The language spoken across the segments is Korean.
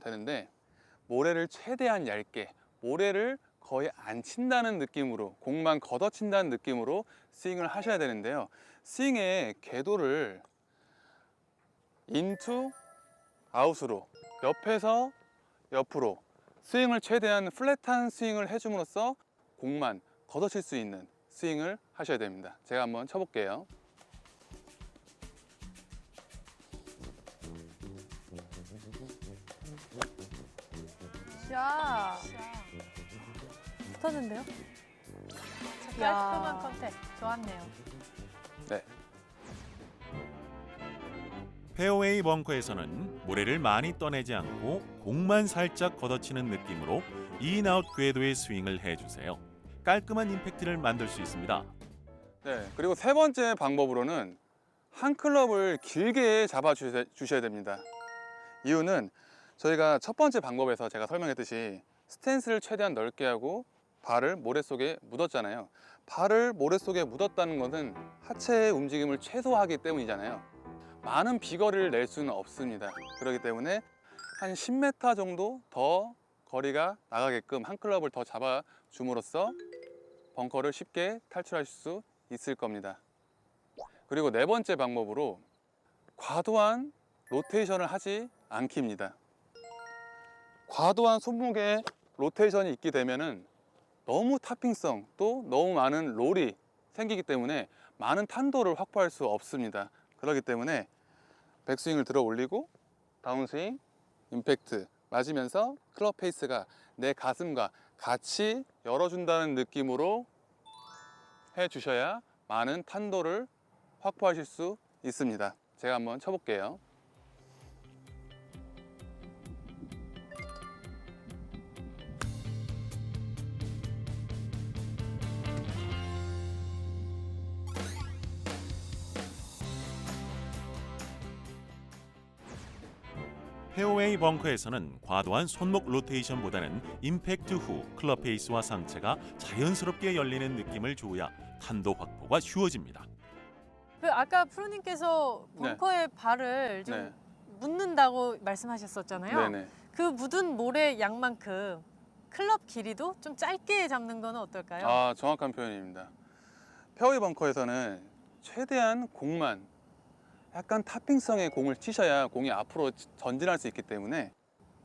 되는데 모래를 최대한 얇게 모래를 거의 안 친다는 느낌으로 공만 걷어 친다는 느낌으로 스윙을 하셔야 되는데요. 스윙의 궤도를 인투 아웃으로 옆에서 옆으로 스윙을 최대한 플랫한 스윙을 해줌으로써 공만 걷어칠 수 있는 스윙을 하셔야 됩니다. 제가 한번 쳐볼게요. 샤. 붙었는데요? 자, 깔끔한 컨택 좋았네요. 네, 페어웨이 벙커에서는 모래를 많이 떠내지 않고 공만 살짝 걷어치는 느낌으로 인아웃 궤도의 스윙을 해주세요. 깔끔한 임팩트를 만들 수 있습니다. 네. 그리고 세 번째 방법으로는 한 클럽을 길게 잡아 주셔- 주셔야 됩니다. 이유는 저희가 첫 번째 방법에서 제가 설명했듯이 스탠스를 최대한 넓게 하고 발을 모래 속에 묻었잖아요. 발을 모래 속에 묻었다는 것은 하체의 움직임을 최소화하기 때문이잖아요. 많은 비거리를 낼 수는 없습니다. 그렇기 때문에 한 10m 정도 더 거리가 나가게끔 한 클럽을 더 잡아 줌으로써 벙커를 쉽게 탈출하실 수 있을 겁니다. 그리고 네 번째 방법으로 과도한 로테이션을 하지 않기입니다. 과도한 손목에 로테이션이 있게 되면은 너무 타핑성 또 너무 많은 롤이 생기기 때문에 많은 탄도를 확보할 수 없습니다. 그렇기 때문에 백스윙을 들어 올리고 다운스윙, 임팩트 맞으면서 클럽 페이스가 내 가슴과 같이 열어준다는 느낌으로 해 주셔야 많은 탄도를 확보하실 수 있습니다. 제가 한번 쳐볼게요. 페어웨이 벙커에서는 과도한 손목 로테이션보다는 임팩트 후 클럽 페이스와 상체가 자연스럽게 열리는 느낌을 주어야 탄도 확보가 쉬워집니다. 그 아까 프로님께서 네. 벙커에 발을 좀 네. 묻는다고 말씀하셨었잖아요. 네네. 그 묻은 모래 양만큼 클럽 길이도 좀 짧게 잡는 거는 어떨까요? 아, 정확한 표현입니다. 페어웨이 벙커에서는 최대한 공만 약간 타핑성의 공을 치셔야 공이 앞으로 전진할 수 있기 때문에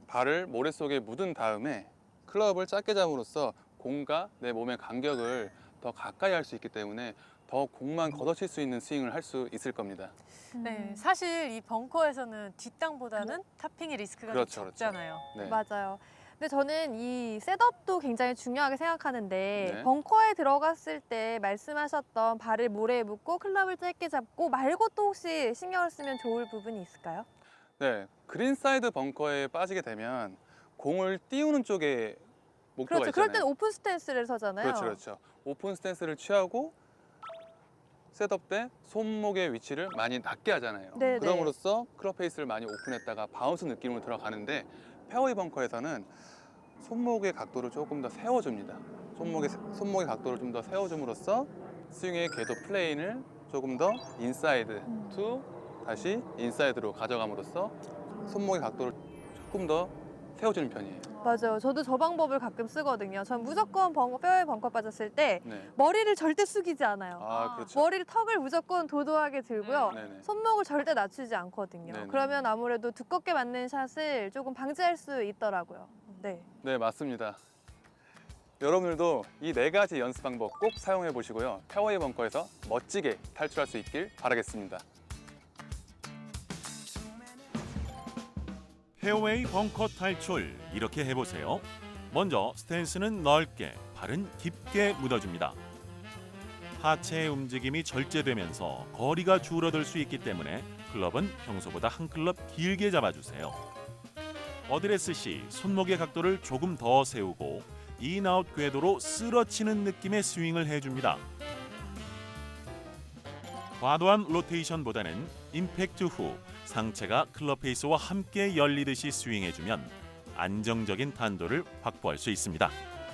발을 모래 속에 묻은 다음에 클럽을 짧게 잡음으로써 공과 내 몸의 간격을 더 가까이 할 수 있기 때문에 더 공만 걷어칠 수 있는 스윙을 할 수 있을 겁니다. 네, 사실 이 벙커에서는 뒷땅보다는 타핑의 리스크가 그렇죠, 좀 그렇죠. 적잖아요. 네. 맞아요. 근데 저는 이 셋업도 굉장히 중요하게 생각하는데 네. 벙커에 들어갔을 때 말씀하셨던 발을 모래에 묶고 클럽을 짧게 잡고 말고 또 혹시 신경을 쓰면 좋을 부분이 있을까요? 네, 그린 사이드 벙커에 빠지게 되면 공을 띄우는 쪽에 목표가 그렇죠. 있잖아요. 그럴 때는 오픈 스탠스를 서잖아요. 그렇죠, 그렇죠. 오픈 스탠스를 취하고 셋업 때 손목의 위치를 많이 낮게 하잖아요. 네 네. 그럼으로써 클럽 페이스를 많이 오픈했다가 바운스 느낌으로 들어가는데 페어웨이 벙커에서는 손목의 각도를 조금 더 세워줍니다. 손목의 손목의 각도를 좀 더 세워줌으로써 스윙의 궤도 플레인을 조금 더 인사이드 음. 투 다시 인사이드로 가져감으로써 손목의 각도를 조금 더 세워주는 편이에요. 맞아요. 저도 저 방법을 가끔 쓰거든요. 전 무조건 벙커 뼈에 벙커 빠졌을 때 네. 머리를 절대 숙이지 않아요. 아, 그렇죠. 머리를 턱을 무조건 도도하게 들고요. 네네. 손목을 절대 낮추지 않거든요. 네네. 그러면 아무래도 두껍게 맞는 샷을 조금 방지할 수 있더라고요. 네. 네, 맞습니다. 여러분들도 이 네 가지 연습 방법 꼭 사용해 보시고요. 페어웨이 벙커에서 멋지게 탈출할 수 있길 바라겠습니다. 페어웨이 벙커 탈출 이렇게 해보세요. 먼저 스탠스는 넓게, 발은 깊게 묻어줍니다. 하체의 움직임이 절제되면서 거리가 줄어들 수 있기 때문에 클럽은 평소보다 한 클럽 길게 잡아주세요. 어드레스 시 손목의 각도를 조금 더 세우고 인아웃 궤도로 쓸어치는 느낌의 스윙을 해줍니다. 과도한 로테이션보다는 임팩트 후 상체가 클럽 페이스와 함께 열리듯이 스윙해주면 안정적인 탄도를 확보할 수 있습니다.